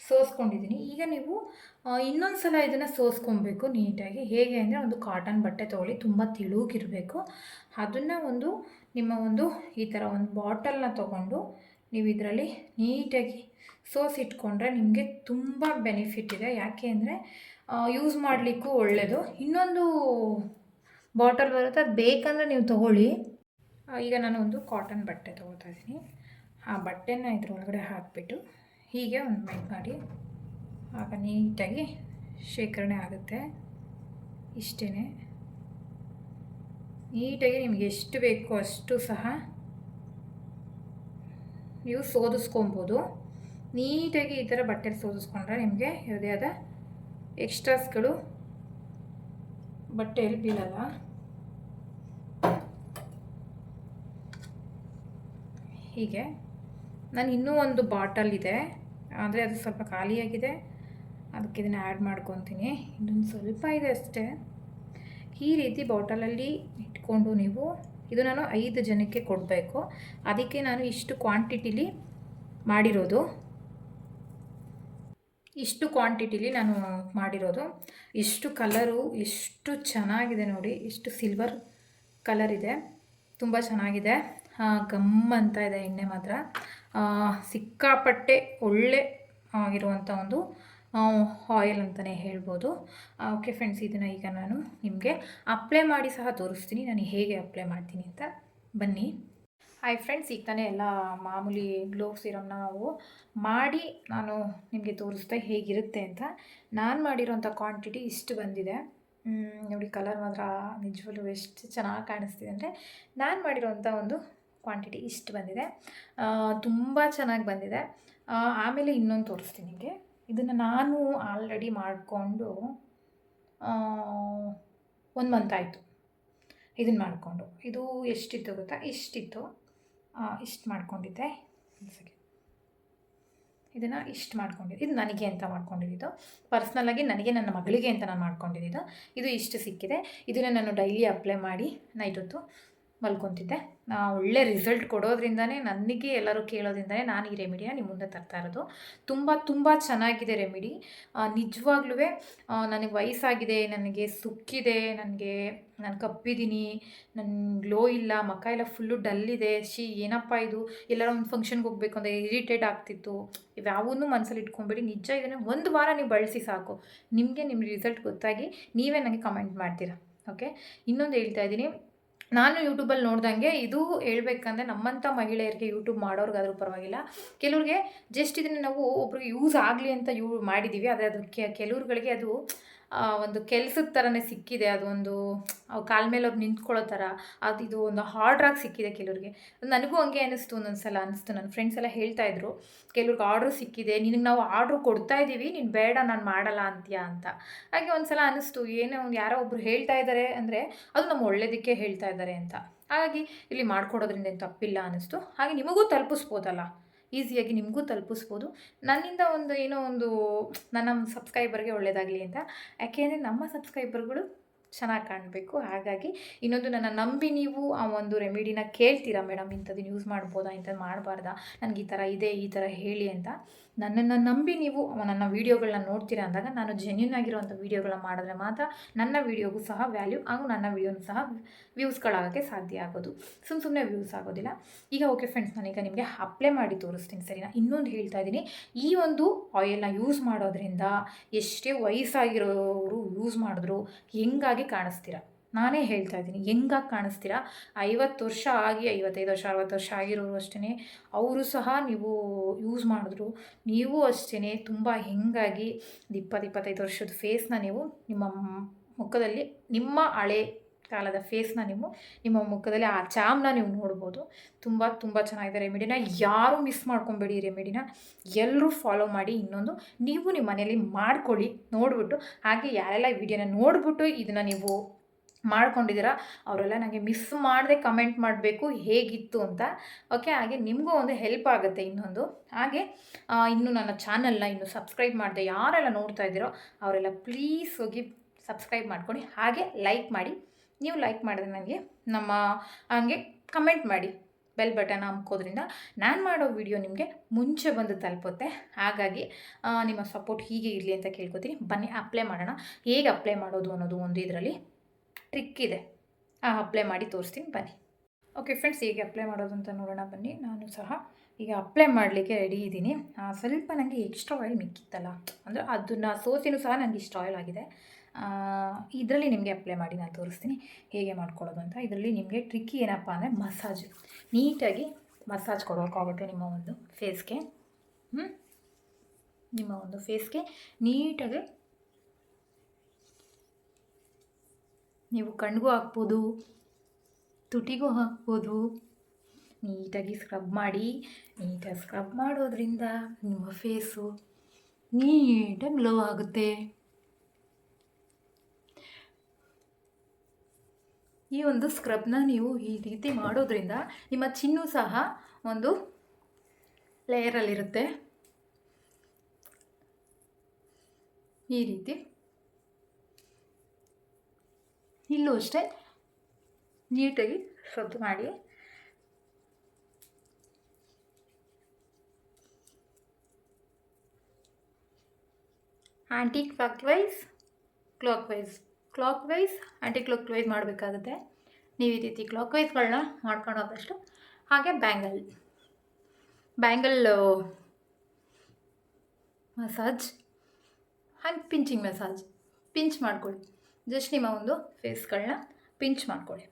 ಸೋಸ್ಕೊಂಡಿದ್ದೀನಿ. ಈಗ ನೀವು ಇನ್ನೊಂದು ಸಲ ಇದನ್ನು ಸೋಸ್ಕೊಬೇಕು ನೀಟಾಗಿ. ಹೇಗೆ ಅಂದರೆ ಒಂದು ಕಾಟನ್ ಬಟ್ಟೆ ತೊಗೊಳ್ಳಿ, ತುಂಬ ತಿಳುಗಿರಬೇಕು ಅದನ್ನು ಒಂದು ನಿಮ್ಮ ಒಂದು ಈ ಥರ ಒಂದು ಬಾಟಲ್ನ ತೊಗೊಂಡು ನೀವು ಇದರಲ್ಲಿ ನೀಟಾಗಿ ಸೋಸಿಟ್ಕೊಂಡ್ರೆ ನಿಮಗೆ ತುಂಬ ಬೆನಿಫಿಟ್ ಇದೆ. ಯಾಕೆ ಅಂದರೆ ಯೂಸ್ ಮಾಡಲಿಕ್ಕೂ ಒಳ್ಳೆಯದು ಇನ್ನೊಂದು ಬಾಟಲ್ ಬರುತ್ತೆ. ಅದು ಬೇಕಂದರೆ ನೀವು ತಗೊಳ್ಳಿ. ಈಗ ನಾನು ಒಂದು ಕಾಟನ್ ಬಟ್ಟೆ ತೊಗೋತಾ ಇದ್ದೀನಿ. ಆ ಬಟ್ಟೆನ ಇದ್ರೊಳಗಡೆ ಹಾಕಿಬಿಟ್ಟು ಹೀಗೆ ಒಂದು ಮೆಟ್ ಮಾಡಿ, ಆಗ ನೀಟಾಗಿ ಶೇಖರಣೆ ಆಗುತ್ತೆ. ಇಷ್ಟೇ ನೀಟಾಗಿ ನಿಮಗೆ ಎಷ್ಟು ಬೇಕೋ ಅಷ್ಟು ಸಹ ನೀವು ಸೋದಿಸ್ಕೊಬೋದು. ನೀಟಾಗಿ ಈ ಥರ ಬಟ್ಟೆ ಸೋದಿಸ್ಕೊಂಡ್ರೆ ನಿಮಗೆ ಯಾವುದೇ ಆದ ಎಕ್ಸ್ಟ್ರಾಸ್ಗಳು ಬಟ್ಟೆಯಲ್ಲಿ ಬೀಳಲ್ಲ. ಹೀಗೆ. ನಾನು ಇನ್ನೂ ಒಂದು ಬಾಟಲ್ ಇದೆ ಆದರೆ ಅದು ಸ್ವಲ್ಪ ಖಾಲಿಯಾಗಿದೆ. ಅದಕ್ಕೆ ಇದನ್ನು ಆ್ಯಡ್ ಮಾಡ್ಕೊತೀನಿ. ಇನ್ನೊಂದು ಸ್ವಲ್ಪ ಇದೆ ಅಷ್ಟೇ. ಈ ರೀತಿ ಬಾಟಲಲ್ಲಿ ಇಟ್ಕೊಂಡು ನೀವು ಇದು ನಾನು ಐದು ಜನಕ್ಕೆ ಕೊಡಬೇಕು. ಅದಕ್ಕೆ ನಾನು ಇಷ್ಟು ಕ್ವಾಂಟಿಟಿಲಿ ಮಾಡಿರೋದು. ಇಷ್ಟು ಕ್ವಾಂಟಿಟಿಲಿ ನಾನು ಮಾಡಿರೋದು. ಇಷ್ಟು ಕಲರು ಎಷ್ಟು ಚೆನ್ನಾಗಿದೆ ನೋಡಿ. ಇಷ್ಟು ಸಿಲ್ವರ್ ಕಲರ್ ಇದೆ. ತುಂಬ ಚೆನ್ನಾಗಿದೆ. ಗಮ್ ಅಂತ ಇದೆ ಎಣ್ಣೆ ಮಾತ್ರ. ಸಿಕ್ಕಾಪಟ್ಟೆ ಒಳ್ಳೆ ಆಗಿರುವಂಥ ಒಂದು ಆಯಿಲ್ ಅಂತಲೇ ಹೇಳ್ಬೋದು. ಓಕೆ ಫ್ರೆಂಡ್ಸ್ ಇದನ್ನು ಈಗ ನಾನು ನಿಮಗೆ ಅಪ್ಲೈ ಮಾಡಿ ಸಹ ತೋರಿಸ್ತೀನಿ. ನಾನು ಹೇಗೆ ಅಪ್ಲೈ ಮಾಡ್ತೀನಿ ಅಂತ ಬನ್ನಿ. ಹಾಯ್ ಫ್ರೆಂಡ್ಸ್ ಈಗ ತಾನೇ ಎಲ್ಲ ಮಾಮೂಲಿ ಗ್ಲೋ ಸಿರಮ್ನ ನಾವು ಮಾಡಿ ನಾನು ನಿಮಗೆ ತೋರಿಸ್ದೆ ಹೇಗಿರುತ್ತೆ ಅಂತ. ನಾನು ಮಾಡಿರೋಂಥ ಕ್ವಾಂಟಿಟಿ ಇಷ್ಟು ಬಂದಿದೆ. ನೋಡಿ ಕಲರ್ ಮಾತ್ರ ನಿಜವಲ್ಲೂ ಎಷ್ಟು ಚೆನ್ನಾಗಿ ಕಾಣಿಸ್ತಿದೆ ಅಂದರೆ ನಾನು ಮಾಡಿರೋಂಥ ಒಂದು ಕ್ವಾಂಟಿಟಿ ಇಷ್ಟು ಬಂದಿದೆ. ತುಂಬ ಚೆನ್ನಾಗಿ ಬಂದಿದೆ. ಆಮೇಲೆ ಇನ್ನೊಂದು ತೋರಿಸ್ತೀನಿ ನಿಮಗೆ. ಇದನ್ನು ನಾನು ಆಲ್ರೆಡಿ ಮಾಡಿಕೊಂಡು ಒಂದು ಮಂತ್ ಆಯಿತು. ಇದನ್ನು ಮಾಡಿಕೊಂಡು. ಇದು ಎಷ್ಟಿತ್ತು ಗೊತ್ತಾ? ಇಷ್ಟಿತ್ತು ಇಷ್ಟು ಮಾಡ್ಕೊಂಡಿದ್ದೆ. ಇದನ್ನು ಇಷ್ಟು ಮಾಡ್ಕೊಂಡಿದ್ದು ಇದು ನನಗೆ ಅಂತ ಮಾಡ್ಕೊಂಡಿದ್ದು ಪರ್ಸ್ನಲ್ಲಾಗಿ ನನಗೆ, ನನ್ನ ಮಗಳಿಗೆ ಅಂತ ನಾನು ಮಾಡ್ಕೊಂಡಿದ್ದು ಇದು ಇಷ್ಟು ಸಿಕ್ಕಿದೆ. ಇದನ್ನು ನಾನು ಡೈಲಿ ಅಪ್ಲೈ ಮಾಡಿ ನೈಟ್ ಹೊತ್ತು ಮಲ್ಕೊತಿದ್ದೆ. ಒಳ್ಳೆ ರಿಸಲ್ಟ್ ಕೊಡೋದ್ರಿಂದನೇ ನನಗೆ ಎಲ್ಲರೂ ಕೇಳೋದ್ರಿಂದನೇ ನಾನು ಈ ರೆಮಿಡಿನ ನಿಮ್ಮ ಮುಂದೆ ತರ್ತಾ ಇರೋದು. ತುಂಬ ತುಂಬ ಚೆನ್ನಾಗಿದೆ ರೆಮಿಡಿ ನಿಜವಾಗ್ಲೂ ನನಗೆ ವಯಸ್ಸಾಗಿದೆ, ನನಗೆ ಸುಕ್ಕಿದೆ, ನನಗೆ, ನಾನು ಕಪ್ಪಿದ್ದೀನಿ ನನ್ನ ಗ್ಲೋ ಇಲ್ಲ ಮಖ ಎಲ್ಲ ಫುಲ್ಲು ಡಲ್ ಇದೆ ಶಿ ಏನಪ್ಪ ಇದು? ಎಲ್ಲರೂ ಒಂದು ಫಂಕ್ಷನ್ಗೆ ಹೋಗ್ಬೇಕು ಅಂದರೆ ಇರಿಟೇಟ್ ಆಗ್ತಿತ್ತು. ಇವ್ಯಾವನ್ನೂ ಮನಸ್ಸಲ್ಲಿ ಇಟ್ಕೊಂಬಿಡಿ. ನಿಜ ಇದನ್ನು ಒಂದು ವಾರ ನೀವು ಬಳಸಿ ಸಾಕು. ನಿಮಗೆ ನಿಮ್ಮ ರಿಸಲ್ಟ್ ಗೊತ್ತಾಗಿ ನೀವೇ ನನಗೆ ಕಮೆಂಟ್ ಮಾಡ್ತೀರಾ. ಓಕೆ ಇನ್ನೊಂದು ಹೇಳ್ತಾ ಇದ್ದೀನಿ. ನಾನು ಯೂಟ್ಯೂಬಲ್ಲಿ ನೋಡ್ದಂಗೆ ಇದು ಹೇಳ್ಬೇಕಂದ್ರೆ ನಮ್ಮಂಥ ಮಹಿಳೆಯರಿಗೆ ಯೂಟ್ಯೂಬ್ ಮಾಡೋರ್ಗಾದ್ರೂ ಪರವಾಗಿಲ್ಲ. ಕೆಲವ್ರಿಗೆ ಜಸ್ಟ್ ಇದನ್ನು ನಾವು ಒಬ್ರಿಗೆ ಯೂಸ್ ಆಗಲಿ ಅಂತ ಯೂ ಮಾಡಿದ್ದೀವಿ ಆದರೆ ಅದು ಕೆ, ಕೆಲವ್ರುಗಳಿಗೆ ಅದು ಒಂದು ಕೆಲ್ಸದ ಥರನೇ ಸಿಕ್ಕಿದೆ. ಅದು ಒಂದು ಕಾಲ ಮೇಲೆ ಅವ್ರು ನಿಂತ್ಕೊಳ್ಳೋ ಥರ ಅದು ಇದು ಒಂದು ಹಾರ್ಡ್ರಾಗಿ ಸಿಕ್ಕಿದೆ ಕೆಲವ್ರಿಗೆ. ನನಗೂ ಹಂಗೆ ಅನ್ನಿಸ್ತು ಒಂದೊಂದು ಸಲ ಅನಿಸ್ತು. ನನ್ನ ಫ್ರೆಂಡ್ಸ್ ಎಲ್ಲ ಹೇಳ್ತಾ ಇದ್ರು, ಕೆಲವ್ರಿಗೆ ಆರ್ಡ್ರ್ ಸಿಕ್ಕಿದೆ. ನಿನಗೆ ನಾವು ಆರ್ಡ್ರ್ ಕೊಡ್ತಾ ಇದ್ದೀವಿ ನೀನು ಬೇಡ, ನಾನು ಮಾಡಲ್ಲ ಅಂತೀಯ ಅಂತ. ಹಾಗೆ ಒಂದು ಸಲ ಅನ್ನಿಸ್ತು ಏನೋ ಒಂದು ಯಾರೋ ಒಬ್ರು ಹೇಳ್ತಾ ಇದ್ದಾರೆ ಅಂದರೆ, ಅದು ನಮ್ಮ ಒಳ್ಳೇದಕ್ಕೆ ಹೇಳ್ತಾ ಇದ್ದಾರೆ ಅಂತ. ಹಾಗಾಗಿ ಇಲ್ಲಿ ಮಾಡ್ಕೊಡೋದ್ರಿಂದ ಏನು ತಪ್ಪಿಲ್ಲ ಅನ್ನಿಸ್ತು ಹಾಗೆ ನಿಮಗೂ ತಲುಪಿಸ್ಬೋದಲ್ಲ. ಈಸಿಯಾಗಿ ನಿಮಗೂ ತಲುಪಿಸ್ಬೋದು. ನನ್ನಿಂದ ಒಂದು ಏನೋ ಒಂದು ನನ್ನ ಸಬ್ಸ್ಕ್ರೈಬರ್ಗೆ ಒಳ್ಳೆಯದಾಗಲಿ ಅಂತ. ಯಾಕೆಂದರೆ ನಮ್ಮ ಸಬ್ಸ್ಕ್ರೈಬರ್ಗಳು ಚೆನ್ನಾಗಿ ಕಾಣಬೇಕು. ಹಾಗಾಗಿ ಇನ್ನೊಂದು ನನ್ನ ನಂಬಿ ನೀವು ಆ ಒಂದು ರೆಮಿಡಿನ ಕೇಳ್ತೀರಾ, ಮೇಡಮ್ ಇಂಥದ್ದು ಯೂಸ್ ಮಾಡ್ಬೋದಾ, ಇಂಥದ್ದು ಮಾಡಬಾರ್ದಾ? ನನಗೆ ಈ ಥರ ಇದೆ, ಈ ಥರ ಹೇಳಿ ಅಂತ. ನನ್ನನ್ನು ನಂಬಿ ನೀವು ನನ್ನ ವೀಡಿಯೋಗಳನ್ನ ನೋಡ್ತೀರಾ ಅಂದಾಗ ನಾನು ಜೆನ್ಯೂನ್ ಆಗಿರುವಂಥ ವೀಡಿಯೋಗಳನ್ನ ಮಾಡಿದ್ರೆ ಮಾತ್ರ ನನ್ನ ವೀಡಿಯೋಗೂ ಸಹ ವ್ಯಾಲ್ಯೂ ಹಾಗೂ ನನ್ನ ವೀಡಿಯೋನು ಸಹ ವ್ಯೂಸ್ಗಳಾಗೋಕ್ಕೆ ಸಾಧ್ಯ ಆಗೋದು. ಸುಮ್ಮ ಸುಮ್ಮನೆ ವ್ಯೂಸ್ ಆಗೋದಿಲ್ಲ. ಈಗ ಓಕೆ ಫ್ರೆಂಡ್ಸ್ ನಾನೀಗ ನಿಮಗೆ ಅಪ್ಲೈ ಮಾಡಿ ತೋರಿಸ್ತೀನಿ ಸರಿನಾ? ಇನ್ನೊಂದು ಹೇಳ್ತಾ ಇದ್ದೀನಿ. ಈ ಒಂದು ಆಯಿಲ್ನ ಯೂಸ್ ಮಾಡೋದ್ರಿಂದ ಎಷ್ಟೇ ವಯಸ್ಸಾಗಿರೋರು ಯೂಸ್ ಮಾಡಿದ್ರು ಹೆಂಗಾಗಿ ಕಾಣಿಸ್ತೀರ? ನಾನೇ ಹೇಳ್ತಾ ಇದ್ದೀನಿ. ಹೆಂಗಾಗಿ ಕಾಣಿಸ್ತೀರಾ? ಐವತ್ತು ವರ್ಷ ಆಗಿ, ಐವತ್ತೈದು ವರ್ಷ, ಅರವತ್ತು ವರ್ಷ ಆಗಿರೋರು ಅಷ್ಟೇ ಅವರು ಸಹ ನೀವು ಯೂಸ್ ಮಾಡಿದ್ರು. ನೀವು ಅಷ್ಟೇ ತುಂಬ ಹೆಂಗಾಗಿ ಇಪ್ಪತ್ತು, ಇಪ್ಪತ್ತೈದು ವರ್ಷದ ಫೇಸ್ನ ನೀವು ನಿಮ್ಮ ಮುಖದಲ್ಲಿ, ನಿಮ್ಮ ಹಳೆ ಕಾಲದ ಫೇಸ್ನ ನೀವು ನಿಮ್ಮ ಮುಖದಲ್ಲಿ, ಆ ಚಾಮ್ನ ನೀವು ನೋಡ್ಬೋದು. ತುಂಬ ತುಂಬ ಚೆನ್ನಾಗಿದೆ ರೆಮಿಡಿನ ಯಾರೂ ಮಿಸ್ ಮಾಡ್ಕೊಬೇಡಿ ರೆಮಿಡಿನ ಎಲ್ಲರೂ ಫಾಲೋ ಮಾಡಿ ಇನ್ನೊಂದು ನೀವು ನಿಮ್ಮ ಮನೇಲಿ ಮಾಡ್ಕೊಳ್ಳಿ, ನೋಡಿಬಿಟ್ಟು. ಹಾಗೆ ಯಾರೆಲ್ಲ ವಿಡಿಯೋನ ನೋಡಿಬಿಟ್ಟು ಇದನ್ನು ನೀವು ಮಾಡ್ಕೊಂಡಿದ್ದೀರಾ, ಅವರೆಲ್ಲ ನನಗೆ ಮಿಸ್ ಮಾಡದೆ ಕಮೆಂಟ್ ಮಾಡಬೇಕು ಹೇಗಿತ್ತು ಅಂತ. ಓಕೆ ಹಾಗೆ ನಿಮಗೂ ಒಂದು ಹೆಲ್ಪ್ ಆಗುತ್ತೆ ಇನ್ನೊಂದು. ಹಾಗೆ ಇನ್ನು ನನ್ನ ಚಾನಲ್ನ ಇನ್ನು ಸಬ್ಸ್ಕ್ರೈಬ್ ಮಾಡಿದೆ ಯಾರೆಲ್ಲ ನೋಡ್ತಾ ಇದ್ದೀರೋ, ಅವರೆಲ್ಲ ಪ್ಲೀಸ್ ಹೋಗಿ ಸಬ್ಸ್ಕ್ರೈಬ್ ಮಾಡ್ಕೊಂಡು ಹಾಗೆ ಲೈಕ್ ಮಾಡಿ. ನೀವು ಲೈಕ್ ಮಾಡಿದ್ರೆ ನನಗೆ ನಮ್ಮ, ಹಾಗೆ ಕಮೆಂಟ್ ಮಾಡಿ. ಬೆಲ್ ಬಟನ್ ಹಾಕೋದ್ರಿಂದ ನಾನು ಮಾಡೋ ವಿಡಿಯೋ ನಿಮಗೆ ಮುಂಚೆ ಬಂದು ತಲುಪುತ್ತೆ. ಹಾಗಾಗಿ ನಿಮ್ಮ ಸಪೋರ್ಟ್ ಹೀಗೆ ಇರಲಿ ಅಂತ ಕೇಳ್ಕೊತೀನಿ. ಬನ್ನಿ ಅಪ್ಲೈ ಮಾಡೋಣ. ಹೇಗೆ ಅಪ್ಲೈ ಮಾಡೋದು ಅನ್ನೋದು ಒಂದು ಇದರಲ್ಲಿ ಟ್ರಿಕ್ ಇದೆ. ಅಪ್ಲೈ ಮಾಡಿ ತೋರಿಸ್ತೀನಿ, ಬನ್ನಿ. ಓಕೆ ಫ್ರೆಂಡ್ಸ್ ಹೇಗೆ ಅಪ್ಲೈ ಮಾಡೋದು ಅಂತ ನೋಡೋಣ, ಬನ್ನಿ. ನಾನು ಸಹ ಈಗ ಅಪ್ಲೈ ಮಾಡಲಿಕ್ಕೆ ರೆಡಿ ಇದ್ದೀನಿ. ಸ್ವಲ್ಪ ನನಗೆ ಎಕ್ಸ್ಟ್ರಾ ಆಯಿಲ್ ಮಿಕ್ಕಿತ್ತಲ್ಲ, ಅಂದರೆ ಅದನ್ನು ಸೋಸಿನೂ ಸಹ ನನಗೆ ಇಷ್ಟ ಆಯಿಲ್ ಆಗಿದೆ. ಇದರಲ್ಲಿ ನಿಮಗೆ ಅಪ್ಲೈ ಮಾಡಿ ನಾನು ತೋರಿಸ್ತೀನಿ, ಹೇಗೆ ಮಾಡ್ಕೊಳ್ಳೋದು ಅಂತ. ಇದರಲ್ಲಿ ನಿಮಗೆ ಟ್ರಿಕ್ಕಿ ಏನಪ್ಪ ಅಂದರೆ ಮಸಾಜ್ ನೀಟಾಗಿ ಮಸಾಜ್ ಕೊಡೋಕ್ಕಾಗುತ್ತೆ ನಿಮ್ಮ ಒಂದು ಫೇಸ್ಗೆ ಹ್ಞೂ ನಿಮ್ಮ ಒಂದು ಫೇಸ್ಗೆ ನೀಟಾಗಿ ನೀವು ಕಣ್ಗೂ ಹಾಕ್ಬೋದು, ತುಟಿಗೂ ಹಾಕ್ಬೋದು. ನೀಟಾಗಿ ಸ್ಕ್ರಬ್ ಮಾಡಿ, ನೀಟಾಗಿ ಸ್ಕ್ರಬ್ ಮಾಡೋದ್ರಿಂದ ನಿಮ್ಮ ಫೇಸು ನೀಟಾಗಿ ಗ್ಲೋ ಆಗುತ್ತೆ. ಈ ಒಂದು ಸ್ಕ್ರಬ್ನ ನೀವು ಈ ರೀತಿ ಮಾಡೋದ್ರಿಂದ ನಿಮ್ಮ ಚಿನ್ನು ಸಹ ಒಂದು ಲೇಯರಲ್ಲಿರುತ್ತೆ ಈ ರೀತಿ ಇಲ್ಲೂ ಅಷ್ಟೇ. ನೀಟಾಗಿ ಸದ್ದು ಮಾಡಿ. ಆ್ಯಂಟಿ clock wise clock wise clockwise anticlockwise ಮಾಡಬೇಕಾಗುತ್ತೆ. ನೀವು ಈ ರೀತಿ ಕ್ಲಾಕ್ ವೈಸ್ಗಳನ್ನ ಮಾಡ್ಕೊಂಡು ಹೋದಷ್ಟು ಹಾಗೆ ಬ್ಯಾಂಗಲ್ ಬ್ಯಾಂಗಲ್ ಮಸಾಜ್ ಹಾಗೆ ಪಿಂಚಿಂಗ್ ಮಸಾಜ್ ಪಿಂಚ್ ಮಾಡ್ಕೊಳ್ಳಿ. ಜಸ್ಟ್ ನಿಮ್ಮ ಒಂದು ಫೇಸ್ಗಳನ್ನ ಪಿಂಚ್ ಮಾಡ್ಕೊಳ್ಳಿ.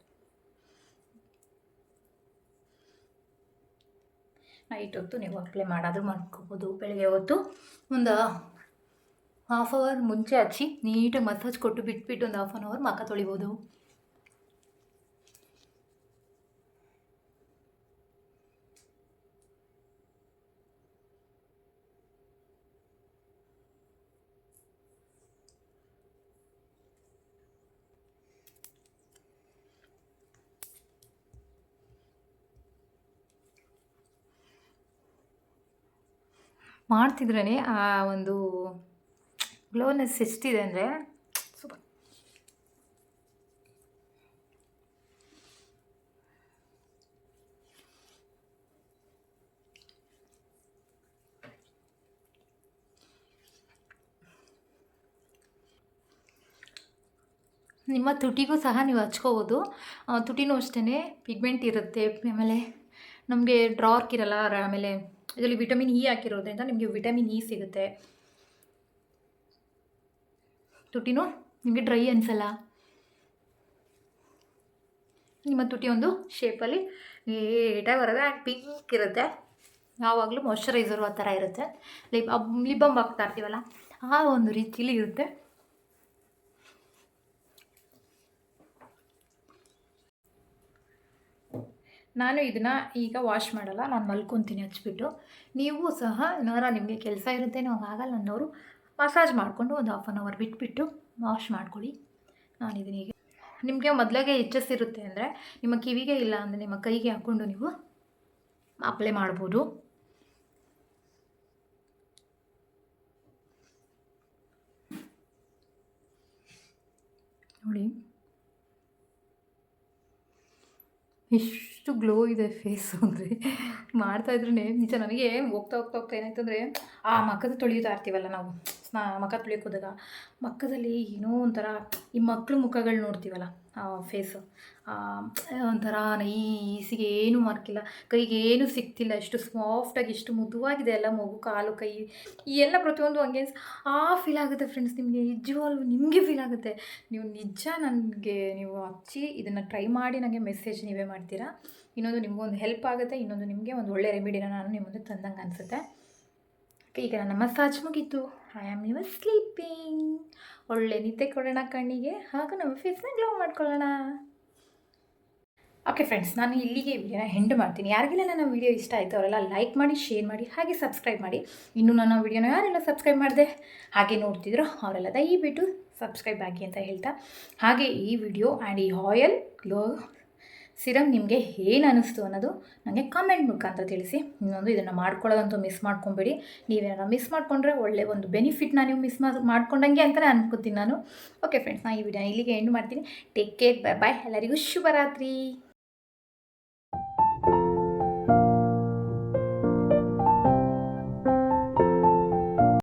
ನೈಟ್ ಹೊತ್ತು ನೀವು ಅಪ್ಲೈ ಮಾಡೋದು ಮಾಡ್ಕೋಬೋದು. ಬೆಳಗ್ಗೆ ಹೊತ್ತು ಒಂದು ಹಾಫ್ ಅವರ್ ಮುಂಚೆ ಹಚ್ಚಿ ನೀಟಾಗಿ ಮಸಾಜ್ ಕೊಟ್ಟು ಬಿಟ್ಬಿಟ್ಟು ಒಂದು ಹಾಫ್ ಆನ್ ಅವರ್ ಮಕ್ಕ ತೊಳಿಬೋದು. ಮಾಡ್ತಿದ್ರೇ ಆ ಒಂದು ಗ್ಲೋನೆಸ್ ಎಷ್ಟಿದೆ ಅಂದರೆ ಸೂಪರ್ ನಿಮ್ಮ ತುಟಿಗೂ ಸಹ ನೀವು ಹಚ್ಕೋಬೋದು. ತುಟಿನೂ ಅಷ್ಟೇ ಪಿಗ್ಮೆಂಟ್ ಇರುತ್ತೆ. ಆಮೇಲೆ ನಮಗೆ ಡ್ರಾರ್ಕ್ ಇರಲ್ಲ ಆಮೇಲೆ ಇದರಲ್ಲಿ ವಿಟಮಿನ್ ಇ ಹಾಕಿರೋದ್ರಿಂದ ನಿಮಗೆ ವಿಟಮಿನ್ ಇ ಸಿಗುತ್ತೆ. ತುಟಿನೂ? ನಿಮಗೆ ಡ್ರೈ ಅನಿಸಲ್ಲ? ನಿಮ್ಮ ತುಟಿ ಒಂದು ಶೇಪಲ್ಲಿ ಏಟಾಗಿ ಬರೋದು ಆ್ಯಂಡ್ ಪಿಂಕ್ ಇರುತ್ತೆ. ಯಾವಾಗಲೂ ಮಾಯಶ್ಚರೈಸರು ಆ ಥರ ಇರುತ್ತೆ. ಲಿಪ್ ಲಿಬ್ಬಮ್ ಹಾಕ್ತಾ ಇರ್ತೀವಲ್ಲ, ಆ ಒಂದು ರೀತಿಲಿ ಇರುತ್ತೆ. ನಾನು ಇದನ್ನು ಈಗ ವಾಶ್ ಮಾಡಲ್ಲ, ನಾನು ಮಲ್ಕೊತೀನಿ ಹಚ್ಚಿಬಿಟ್ಟು ನೀವು ಸಹ ಏನಾರ ನಿಮಗೆ ಕೆಲಸ ಇರುತ್ತೆ ನಾವು ಆಗಲ್ಲ ಅನ್ನೋರು ಮಸಾಜ್ ಮಾಡಿಕೊಂಡು ಒಂದು ಹಾಫ್ ಆನ್ ಅವರ್ ಬಿಟ್ಬಿಟ್ಟು ವಾಶ್ ಮಾಡ್ಕೊಳ್ಳಿ. ನಾನು ಇದನ್ನೀಗ ನಿಮಗೆ ಮೊದಲಾಗೆ ಇರುತ್ತೆ ಅಂದರೆ ನಿಮ್ಮ ಕಿವಿಗೆ ಇಲ್ಲ ಅಂದರೆ ನಿಮ್ಮ ಕೈಗೆ ಹಾಕ್ಕೊಂಡು ನೀವು ಅಪ್ಲೈ ಮಾಡ್ಬೋದು. ನೋಡಿ. ಎಷ್ಟು ಗ್ಲೋ ಇದೆ ಫೇಸು ಅಂದರೆ. ಮಾಡ್ತಾಯಿದ್ರೂ ನಿಜ ನನಗೆ ಹೋಗ್ತಾ ಹೋಗ್ತಾ ಹೋಗ್ತಾ ಏನಾಯ್ತು ಅಂದರೆ, ಆ ಮಗದ ತೊಳೆಯುತ್ತಾ ಇರ್ತೀವಲ್ಲ ನಾವು. ಸ್ನಾ ಮಖ ತೊಳೆಯೋಕೆ ಹೋದಾಗ ಮಖದಲ್ಲಿ ಏನೋ ಒಂಥರ ಈ ಮಕ್ಕಳು ಮುಖಗಳು ನೋಡ್ತೀವಲ್ಲ ಫೇಸು ಒಂಥರ ನೈಸಿಗೆ ಏನು ಮಾರ್ಕಿಲ್ಲ ಕೈಗೆ ಏನು ಸಿಗ್ತಿಲ್ಲ, ಎಷ್ಟು ಸಾಫ್ಟಾಗಿ ಎಷ್ಟು ಮುದುವಾಗಿದೆ ಎಲ್ಲ ಮಗು, ಕಾಲು, ಕೈ, ಈ ಎಲ್ಲ ಪ್ರತಿಯೊಂದು ಹಂಗೆ ಆ ಫೀಲ್ ಆಗುತ್ತೆ ಫ್ರೆಂಡ್ಸ್ ನಿಮಗೆ, ನಿಜವಾಗ್ಲೂ ನಿಮಗೆ ಫೀಲ್ ಆಗುತ್ತೆ. ನೀವು ನಿಜ ನನಗೆ, ನೀವು ಹಚ್ಚಿ ಇದನ್ನು ಟ್ರೈ ಮಾಡಿ ನನಗೆ ಮೆಸೇಜ್ ನೀವೇ ಮಾಡ್ತೀರಾ? ಇನ್ನೊಂದು ನಿಮಗೊಂದು ಹೆಲ್ಪ್ ಆಗುತ್ತೆ, ಇನ್ನೊಂದು ನಿಮಗೆ ಒಂದು ಒಳ್ಳೆ ರೆಮಿಡಿನ ನಾನು ನಿಮ್ಮ ಮುಂದೆ ತಂದಂಗೆ ಅನಿಸುತ್ತೆ. ಈಗ ನನ್ನ ಮಸಾಜ್ ಮುಗೀತು. ಐ ಆಮ್ ಯುವರ್ ಸ್ಲೀಪಿಂಗ್ ಒಳ್ಳೆ ನಿದ್ದೆ ಕೊಡೋಣ ಕಣ್ಣಿಗೆ. ಹಾಗೂ ನಮ್ಮ ಫೇಸ್ನ ಗ್ಲೋ ಮಾಡ್ಕೊಳ್ಳೋಣ. ಓಕೆ ಫ್ರೆಂಡ್ಸ್ ನಾನು ಇಲ್ಲಿಗೆ ವಿಡಿಯೋನ ಹೆಂಡು ಮಾಡ್ತೀನಿ. ಯಾರಿಗೆಲ್ಲ ನನ್ನ ವಿಡಿಯೋ ಇಷ್ಟ ಆಯಿತು ಅವರೆಲ್ಲ ಲೈಕ್ ಮಾಡಿ ಶೇರ್ ಮಾಡಿ, ಹಾಗೆ ಸಬ್ಸ್ಕ್ರೈಬ್ ಮಾಡಿ. ಇನ್ನೂ ನನ್ನ ವಿಡಿಯೋನ ಯಾರೆಲ್ಲ ಸಬ್ಸ್ಕ್ರೈಬ್ ಮಾಡಿದೆ, ಹಾಗೆ ನೋಡ್ತಿದ್ರು ಅವರೆಲ್ಲ ದಯವಿಟ್ಟು ಸಬ್ಸ್ಕ್ರೈಬ್ ಆಗಿ ಅಂತ ಹೇಳ್ತಾ. ಹಾಗೆ ಈ ವಿಡಿಯೋ ಆ್ಯಂಡ್ ಈ ಆಯಲ್ ಗ್ಲೋ ಸಿರಮ್ ನಿಮಗೆ ಏನು ಅನ್ನಿಸ್ತು ಅನ್ನೋದು ನನಗೆ ಕಾಮೆಂಟ್ ಮುಖಾಂತರ ತಿಳಿಸಿ. ಇನ್ನೊಂದು ಇದನ್ನು ಮಾಡ್ಕೊಳ್ಳೋದಂತೂ ಮಿಸ್ ಮಾಡ್ಕೊಬೇಡಿ. ನೀವೇನಾರ ಮಿಸ್ ಮಾಡಿಕೊಂಡ್ರೆ ಒಳ್ಳೆ ಒಂದು ಬೆನಿಫಿಟ್ನ ನೀವು ಮಿಸ್ ಮಾಡ್ಕೊಂಡಂಗೆ ಅಂತಲೇ ಅನ್ಕೋತೀನಿ ನಾನು. ಓಕೆ ಫ್ರೆಂಡ್ಸ್ ನಾನು ಈ ವಿಡಿಯೋ ಇಲ್ಲಿಗೆ ಎಂಡ್ ಮಾಡ್ತೀನಿ. ಟೇಕ್ ಕೇರ್ ಬೈ ಬಾಯ್ ಎಲ್ಲರಿಗೂ ಶುಭರಾತ್ರಿ.